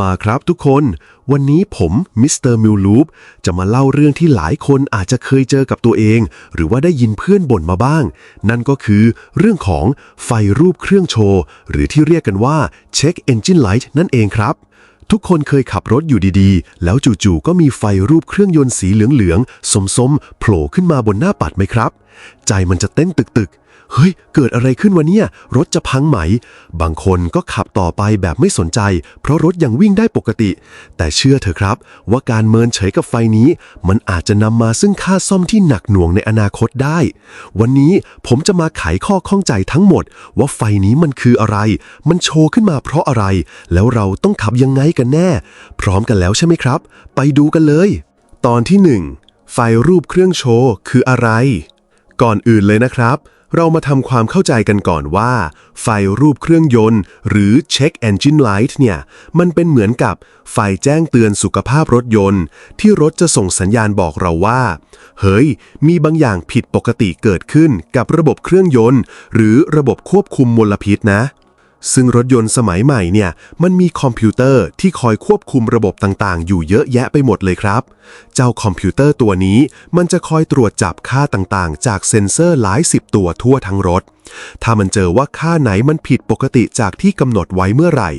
มาครับทุกคน วันนี้ผมมิสเตอร์มิลลูปจะมาเล่าเรื่องที่หลายคนอาจจะเคยเจอกับตัวเอง หรือว่าได้ยินเพื่อนบ่นมาบ้าง นั่นก็คือเรื่องของไฟรูปเครื่องโชว์ หรือที่เรียกกันว่า Check Engine Light นั่นเองครับ ทุกคนเคยขับรถอยู่ดีๆ แล้วจู่ๆก็มีไฟรูปเครื่องยนต์สีเหลืองๆสมๆโผล่ขึ้นมาบนหน้าปัดไหมครับ ใจมันจะเต้นตึกๆ เฮ้ย เกิดอะไรขึ้นวะเนี่ย รถจะพังไหม บางคนก็ขับต่อไปแบบไม่สนใจ เพราะรถยังวิ่งได้ปกติ แต่เชื่อเถอะครับ ว่าการเมินเฉยกับไฟนี้ มันอาจจะนำมาซึ่งค่าซ่อมที่หนักหน่วงในอนาคตได้ วันนี้ผมจะมาไขข้อข้องใจทั้งหมด ว่าไฟนี้มันคืออะไร มันโชว์ขึ้นมาเพราะอะไร แล้วเราต้องขับยังไงกันแน่ พร้อมกันแล้วใช่ไหมครับ ไปดูกันเลย ตอนที่หนึ่งไฟรูปเครื่องโชว์คืออะไร ก่อนอื่นเลยนะครับ เรามาทำความเข้าใจกันก่อนว่า ไฟรูปเครื่องยนต์ หรือ Check Engine Light เนี่ย มันเป็นเหมือนกับไฟแจ้งเตือนสุขภาพรถยนต์ ที่รถจะส่งสัญญาณบอกเราว่า เฮ้ย มีบางอย่างผิดปกติเกิดขึ้นกับระบบเครื่องยนต์ หรือระบบควบคุมมลพิษนะ ซึ่งรถยนต์สมัยใหม่เนี่ยมันมีคอมพิวเตอร์ที่คอยควบคุมระบบต่างๆ อยู่เยอะแยะไปหมดเลยครับ เจ้าคอมพิวเตอร์ตัวนี้มันจะคอยตรวจจับค่าต่างๆ จากเซ็นเซอร์หลายสิบตัวทั่วทั้งรถ ถ้ามันเจอว่าค่าไหนมันผิดปกติจากที่กำหนดไว้เมื่อไหร่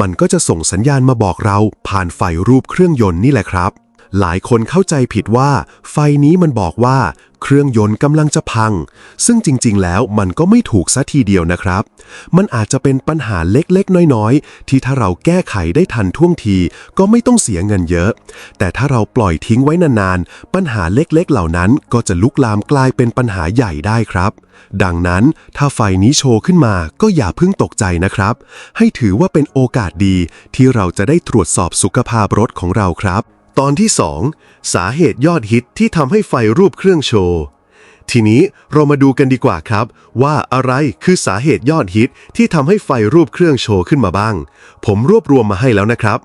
มันก็จะส่งสัญญาณมาบอกเราผ่านไฟรูปเครื่องยนต์นี่แหละครับ หลายคนเข้าใจผิดว่า ไฟนี้มันบอกว่า เครื่องยนต์กำลังจะพัง ซึ่งจริงๆ แล้วมันก็ไม่ถูกซะทีเดียวนะครับ มันอาจจะเป็นปัญหาเล็กๆ น้อยๆ ที่ถ้าเราแก้ไขได้ทันท่วงที ก็ไม่ต้องเสียเงินเยอะ แต่ถ้าเราปล่อยทิ้งไว้นานๆ ปัญหาเล็กๆ เหล่านั้นก็จะลุกลามกลายเป็นปัญหาใหญ่ได้ครับ ดังนั้นถ้าไฟนี้โชว์ขึ้นมาก็อย่าเพิ่งตกใจนะครับ ให้ถือว่าเป็นโอกาสดีที่เราจะได้ตรวจสอบสุขภาพรถของเราครับ ตอนที่ 2 สาเหตุยอดฮิตที่ทำให้ไฟรูปเครื่องโชว์ ทีนี้เรามาดูกันดีกว่าครับ ว่าอะไรคือสาเหตุยอดฮิตที่ทำให้ไฟรูปเครื่องโชว์ขึ้นมาบ้าง ผมรวบรวมมาให้แล้วนะครับ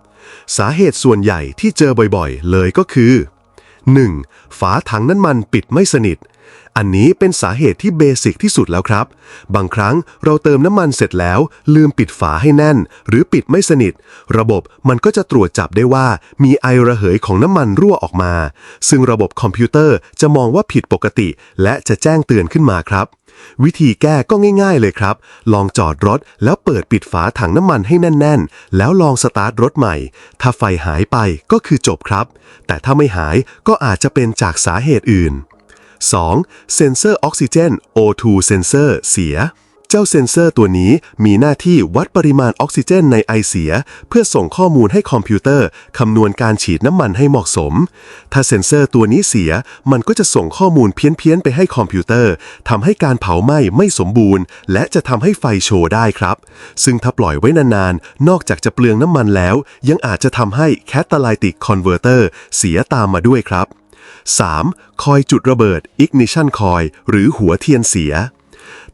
สาเหตุส่วนใหญ่ที่เจอบ่อยๆ เลยก็คือ 1. ฝาถังน้ำมันปิดไม่สนิท อันนี้เป็นสาเหตุที่เบสิกที่สุดแล้วครับ บางครั้งเราเติมน้ำมันเสร็จแล้ว ลืมปิดฝาให้แน่น หรือปิดไม่สนิท ระบบมันก็จะตรวจจับได้ว่ามีไอระเหยของน้ำมันรั่วออกมา ซึ่งระบบคอมพิวเตอร์จะมองว่าผิดปกติ และจะแจ้งเตือนขึ้นมาครับ วิธีแก้ก็ง่ายๆเลยครับ ลองจอดรถแล้วเปิดปิดฝาถังน้ำมันให้แน่นๆ แล้วลองสตาร์ทรถใหม่ ถ้าไฟหายไปก็คือจบครับ แต่ถ้าไม่หายก็อาจจะเป็นจากสาเหตุอื่น 2. เซนเซอร์ออกซิเจน O2 เซนเซอร์เสีย เจ้าเซ็นเซอร์ตัวนี้มีหน้าที่วัดปริมาณออกซิเจนในไอเสีย เพื่อส่งข้อมูลให้คอมพิวเตอร์คำนวณการฉีดน้ำมันให้เหมาะสม ถ้าเซ็นเซอร์ตัวนี้เสีย มันก็จะส่งข้อมูลเพี้ยนๆไปให้คอมพิวเตอร์ทำให้การเผาไหม้ไม่สมบูรณ์ และจะทำให้ไฟโชว์ได้ครับ ซึ่งถ้าปล่อยไว้นานๆ นอกจากจะเปลืองน้ำมันแล้ว ยังอาจจะทำให้ Catalytic Converter เสียตามมาด้วยครับ 3. คอยจุดระเบิด ignition coil หรือหัวเทียนเสีย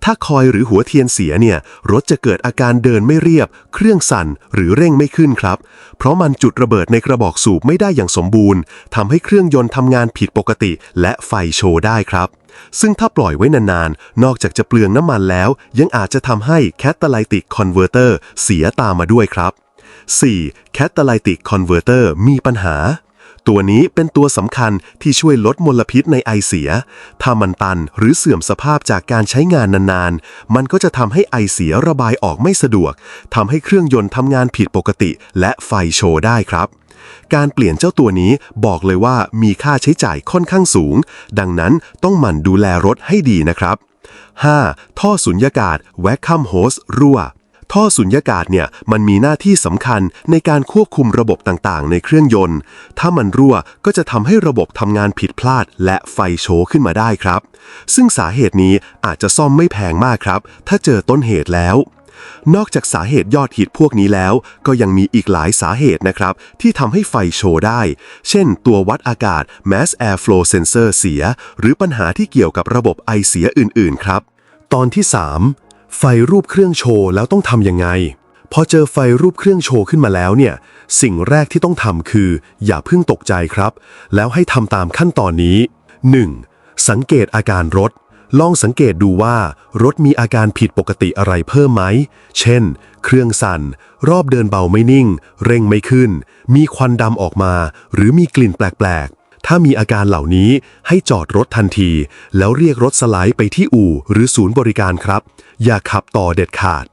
ถ้าคอยหรือหัวเทียนเสียเนี่ย รถจะเกิดอาการเดินไม่เรียบ เครื่องสั่นหรือเร่งไม่ขึ้นครับ เพราะมันจุดระเบิดในกระบอกสูบไม่ได้อย่างสมบูรณ์ทำให้เครื่องยนต์ทำงานผิดปกติ และไฟโชว์ได้ครับซึ่งถ้าปล่อยไว้นานๆ นอกจากจะเปลืองน้ำมันแล้ว ยังอาจจะทำให้ catalytic converter เสียตามมาด้วยครับ 4. catalytic converter มีปัญหา ตัวนี้เป็นตัวสำคัญที่ช่วยลดมลพิษในไอเสีย ถ้ามันตันหรือเสื่อมสภาพจากการใช้งานนานๆ มันก็จะทำให้ไอเสียระบายออกไม่สะดวก ทำให้เครื่องยนต์ทำงานผิดปกติ และไฟโชว์ได้ครับ การเปลี่ยนเจ้าตัวนี้บอกเลยว่ามีค่าใช้จ่ายค่อนข้างสูง ดังนั้นต้องหมั่นดูแลรถให้ดีนะครับ 5. ท่อสุญญากาศ vacuum hose รั่ว ท่อสุญญากาศเนี่ยมันมีหน้าที่สำคัญในการควบคุมระบบต่างๆ ในเครื่องยนต์ ถ้ามันรั่วก็จะทำให้ระบบทำงานผิดพลาด และไฟโชว์ขึ้นมาได้ครับ ซึ่งสาเหตุนี้อาจจะซ่อมไม่แพงมากครับ ถ้าเจอต้นเหตุแล้ว นอกจากสาเหตุยอดฮิตพวกนี้แล้ว ก็ยังมีอีกหลายสาเหตุนะครับ ที่ทำให้ไฟโชว์ได้ เช่น ตัววัดอากาศ Mass Airflow Sensor เสีย หรือปัญหาที่เกี่ยวกับระบบไอเสียอื่นๆ ครับ ตอนที่ 3 ไฟรูปเครื่องโชว์แล้วต้องทำยังไง พอเจอไฟรูปเครื่องโชว์ขึ้นมาแล้วเนี่ย สิ่งแรกที่ต้องทำคือ อย่าเพิ่งตกใจครับ แล้วให้ทำตามขั้นตอนนี้ 1. สังเกตอาการรถ ลองสังเกตดูว่า รถมีอาการผิดปกติอะไรเพิ่มไหม เช่น เครื่องสั่น รอบเดินเบาไม่นิ่ง เร่งไม่ขึ้น มีควันดำออกมา หรือมีกลิ่นแปลกๆถ้ามีอาการเหล่านี้ให้จอดรถทันที แล้วเรียกรถสไลด์ไปที่อู่หรือศูนย์บริการครับ อย่าขับต่อเด็ดขาด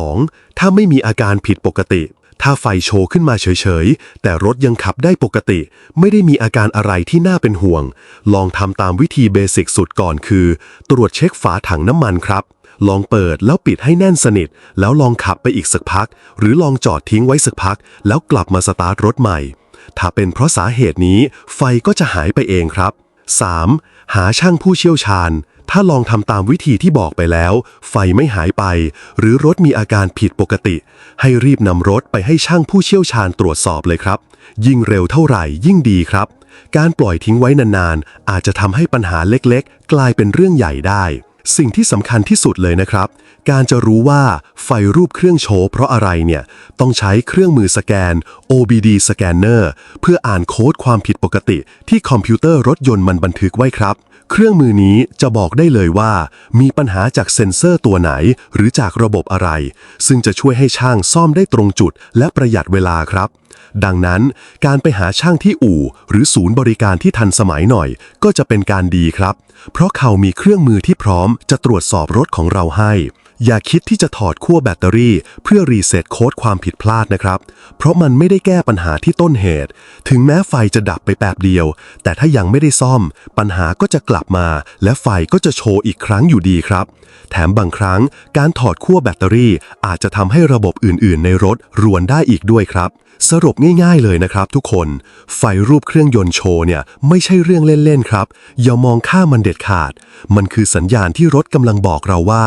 2. ถ้าไม่มีอาการผิดปกติ ถ้าไฟโชว์ขึ้นมาเฉยๆ แต่รถยังขับได้ปกติ ไม่ได้มีอาการอะไรที่น่าเป็นห่วง ลองทำตามวิธีเบสิกสุดก่อนคือ ตรวจเช็คฝาถังน้ำมันครับ ลองเปิดแล้วปิดให้แน่นสนิท แล้วลองขับไปอีกสักพัก หรือลองจอดทิ้งไว้สักพัก แล้วกลับมาสตาร์ทรถใหม่ ถ้าเป็นเพราะสาเหตุนี้ ไฟก็จะหายไปเองครับ 3. หาช่างผู้เชี่ยวชาญ ถ้าลองทำตามวิธีที่บอกไปแล้ว ไฟไม่หายไป หรือรถมีอาการผิดปกติ ให้รีบนำรถไปให้ช่างผู้เชี่ยวชาญตรวจสอบเลยครับ ยิ่งเร็วเท่าไหร่ยิ่งดีครับ การปล่อยทิ้งไว้นานๆ อาจจะทำให้ปัญหาเล็กๆ กลายเป็นเรื่องใหญ่ได้สิ่งที่สำคัญที่สุดเลยนะครับ การจะรู้ว่าไฟรูปเครื่องโชว์เพราะอะไรเนี่ย ต้องใช้เครื่องมือสแกน OBD Scanner เพื่ออ่านโค้ดความผิดปกติที่คอมพิวเตอร์รถยนต์มันบันทึกไว้ครับ เครื่องมือนี้จะบอกได้เลยว่า มีปัญหาจากเซ็นเซอร์ตัวไหน หรือจากระบบอะไร ซึ่งจะช่วยให้ช่างซ่อมได้ตรงจุด และประหยัดเวลาครับ ดังนั้น การไปหาช่างที่อู่ หรือศูนย์บริการที่ทันสมัยหน่อย ก็จะเป็นการดีครับ เพราะเขามีเครื่องมือที่พร้อมจะตรวจสอบรถของเราให้ อย่าคิดที่จะถอดขั้วแบตเตอรี่ เพื่อรีเซ็ตโค้ดความผิดพลาดนะครับ เพราะมันไม่ได้แก้ปัญหาที่ต้นเหตุ ถึงแม้ไฟจะดับไปแป๊บเดียว แต่ถ้ายังไม่ได้ซ่อม ปัญหาก็จะกลับมา และไฟก็จะโชว์อีกครั้งอยู่ดีครับ แถมบางครั้งการถอดขั้วแบตเตอรี่ อาจจะทำให้ระบบอื่น ๆ ในรถรวนได้อีกด้วยครับสรุปง่าย ๆ เลยนะครับทุกคน ไฟรูปเครื่องยนต์โชว์เนี่ยไม่ใช่เรื่องเล่น ๆ ครับ อย่ามองข้ามมันเด็ดขาด มันคือสัญญาณที่รถกำลังบอกเราว่า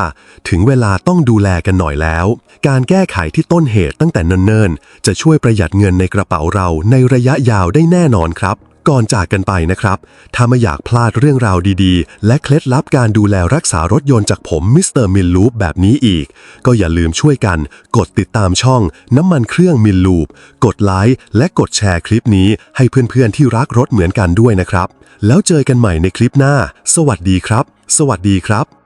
ถึงเวลาลาต้องดูแลกันหน่อยแล้ว การแก้ไขที่ต้นเหตุตั้งแต่เนิ่นๆ จะช่วยประหยัดเงินในกระเป๋าเราในระยะยาวได้แน่นอนครับ ก่อนจากกันไปนะครับ ถ้าไม่อยากพลาดเรื่องราวดีๆ และเคล็ดลับการดูแลรักษารถยนต์จากผมมิสเตอร์มิลลูปแบบนี้อีก ก็อย่าลืมช่วยกัน กดติดตามช่องน้ำมันเครื่องมิลลูปกดไลค์และกดแชร์คลิปนี้ให้เพื่อนๆที่รักรถเหมือนกันด้วยนะครับ แล้วเจอกันใหม่ในคลิปหน้า สวัสดีครับ สวัสดีครับ